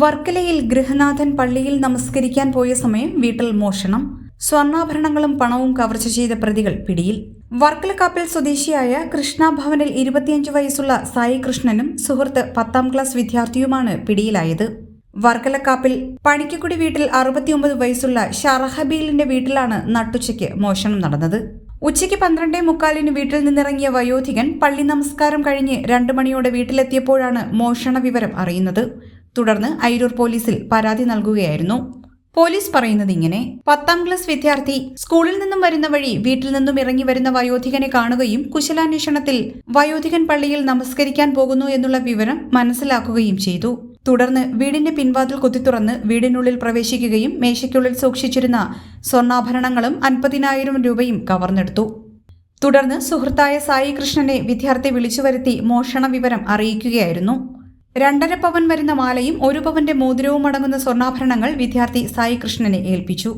വർക്കലയിൽ ഗൃഹനാഥൻ പള്ളിയിൽ നമസ്കരിക്കാൻ പോയ സമയം വീട്ടിൽ മോഷണം. സ്വർണാഭരണങ്ങളും പണവും കവർച്ച ചെയ്ത പ്രതികൾ പിടിയിൽ. വർക്കലക്കാപ്പിൽ സ്വദേശിയായ കൃഷ്ണഭവനിൽ ഇരുപത്തിയഞ്ച് വയസ്സുള്ള സായി കൃഷ്ണനും സുഹൃത്ത് പത്താം ക്ലാസ് വിദ്യാർത്ഥിയുമാണ് പിടിയിലായത്. വർക്കലക്കാപ്പിൽ പണിക്കക്കുടി വീട്ടിൽ അറുപത്തിയൊമ്പത് വയസ്സുള്ള ഷറഹബീലിന്റെ വീട്ടിലാണ് നട്ടുച്ചയ്ക്ക് മോഷണം നടന്നത്. ഉച്ചയ്ക്ക് പന്ത്രണ്ടേ മുക്കാലിന് വീട്ടിൽ നിന്നിറങ്ങിയ വയോധികൻ പള്ളി നമസ്കാരം കഴിഞ്ഞ് രണ്ട് മണിയോടെ വീട്ടിലെത്തിയപ്പോഴാണ് മോഷണ വിവരം അറിയുന്നത്. തുടർന്ന് അയിരൂർ പോലീസിൽ പരാതി നൽകുകയായിരുന്നു. പോലീസ് പറയുന്നത് ഇങ്ങനെ പത്താം ക്ലാസ് വിദ്യാർത്ഥി സ്കൂളിൽ നിന്നും വരുന്ന വഴി വീട്ടിൽ നിന്നും ഇറങ്ങി വരുന്ന വയോധികനെ കാണുകയും കുശലാന്വേഷണത്തിൽ വയോധികൻ പള്ളിയിൽ നമസ്കരിക്കാൻ പോകുന്നു എന്നുള്ള വിവരം മനസ്സിലാക്കുകയും ചെയ്തു. തുടർന്ന് വീടിന്റെ പിൻവാതിൽ കുത്തിത്തുറന്ന് വീടിനുള്ളിൽ പ്രവേശിക്കുകയും മേശയ്ക്കുള്ളിൽ സൂക്ഷിച്ചിരുന്ന സ്വർണാഭരണങ്ങളും അൻപതിനായിരം രൂപയും കവർന്നെടുത്തു. തുടർന്ന് സുഹൃത്തായ സായി കൃഷ്ണനെ വിദ്യാർത്ഥി വിളിച്ചു വരുത്തി മോഷണ വിവരം അറിയിക്കുകയായിരുന്നു. രണ്ടര പവൻ വരുന്ന മാലയും ഒരു പവന്റെ മോതിരവും അടങ്ങുന്ന സ്വർണാഭരണങ്ങൾ വിദ്യാർത്ഥി സായി കൃഷ്ണനെ ഏൽപ്പിച്ചു.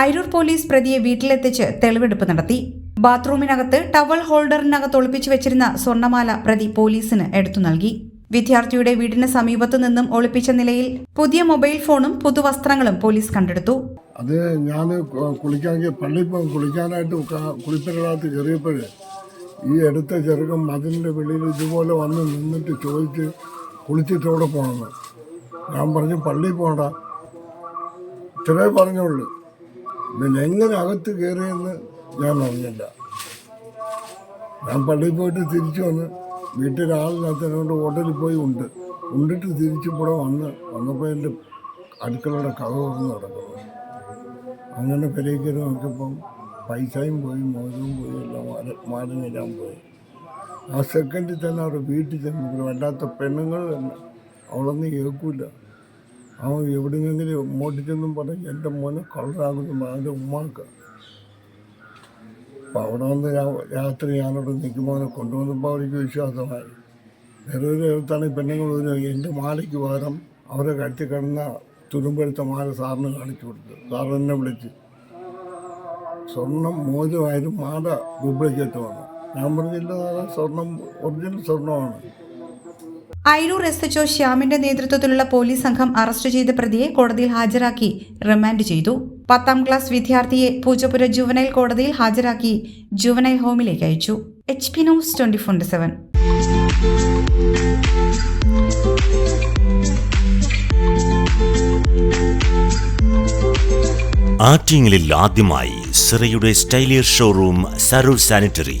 അയിരൂർ പോലീസ് പ്രതിയെ വീട്ടിലെത്തിച്ച് തെളിവെടുപ്പ് നടത്തി. ബാത്റൂമിനകത്ത് ടവൽ ഹോൾഡറിനകത്ത് ഒളിപ്പിച്ചു വെച്ചിരുന്ന സ്വർണമാല പ്രതി പോലീസിന് എടുത്തു നൽകി. വിദ്യാർത്ഥിയുടെ വീടിന് സമീപത്തു നിന്നും ഒളിപ്പിച്ച നിലയിൽ പുതിയ മൊബൈൽ ഫോണും പുതുവസ്ത്രങ്ങളും പോലീസ് കണ്ടെടുത്തു. അത് ഞാൻ കുളിക്കാൻ പള്ളി കുളിക്കാനായിട്ട് കുളിപ്പിനകത്ത് കയറിയപ്പോഴേ ഈ അടുത്ത ചെറുക്കം മതിലിന്റെ വെളിയിൽ ഇതുപോലെ വന്ന് നിന്നിട്ട് ചോദിച്ച് കുളിച്ചിട്ട് എവിടെ പോകണമെന്ന് ഞാൻ പറഞ്ഞു പള്ളിയിൽ പോകണ്ട ഇത്രേ പറഞ്ഞുള്ളൂ. പിന്നെ എങ്ങനെ അകത്ത് കയറിയെന്ന് ഞാൻ അറിഞ്ഞില്ല. ഞാൻ പള്ളിയിൽ പോയിട്ട് തിരിച്ചു വന്ന് വീട്ടിൽ ആളില്ലാത്തതിനോട് ഹോട്ടലിൽ പോയി ഉണ്ട്. ഉണ്ടിട്ട് തിരിച്ചിവിടെ വന്ന് വന്നപ്പോൾ എന്റെ അടുക്കളയുടെ കഥ തുറന്ന് നടക്കുന്നു. അങ്ങനെ പെരേക്കര് നോക്കിയപ്പം പൈസയും പോയി മോചനവും പോയി എല്ലാം മാല മാലിനെല്ലാം പോയി. ആ സെക്കൻഡിൽ തന്നെ അവരുടെ വീട്ടിൽ തന്നെ വല്ലാത്ത പെണ്ണുങ്ങൾ അവളൊന്നും കേൾക്കൂല. അവൻ എവിടെയെങ്കിലും ചെന്നും പറഞ്ഞ് എന്റെ മോനെ കളറാകുന്നു അവന്റെ ഉമ്മാക്ക. അപ്പം അവിടെ വന്ന് രാത്രി ഞാനവിടെ നിൽക്കുമ്പോൾ കൊണ്ടുവന്നപ്പോൾ അവർക്ക് വിശ്വാസമായി. വേറെ ഒരു എഴുത്താണ് പെണ്ണുങ്ങൾ ഒരു എന്റെ മാലയ്ക്ക് പകരം അവരെ കഴുത്തി കിടന്ന തുരുമ്പെടുത്ത മാല സാറിന് കാണിച്ചു കൊടുത്തു. സാർ എന്നെ വിളിച്ച്. സ്വർണം മോചമായാലും മാല ഡ്യൂപ്ലിക്കേറ്റ് വന്നു ഞാൻ പറഞ്ഞില്ല സ്വർണം ഒറിജിനൽ സ്വർണമാണ് അയിരൂർ എസ് ശ്യാമിന്റെ നേതൃത്വത്തിലുള്ള പോലീസ് സംഘം അറസ്റ്റ് ചെയ്ത പ്രതിയെ കോടതിയിൽ ഹാജരാക്കി റിമാൻഡ് ചെയ്തു. പത്താം ക്ലാസ് വിദ്യാർത്ഥിയെ പൂജപ്പുര ജുവനൈൽ കോടതിയിൽ ഹാജരാക്കി ജുവനൈൽ ഹോമിലേക്ക് അയച്ചു. H P news twenty four seven. ആറ്റിങ്ങലിൽ ആദ്യമായി സിറയുടെ സ്റ്റൈലിയർ ഷോറൂം സരൂർ സാനിറ്ററി.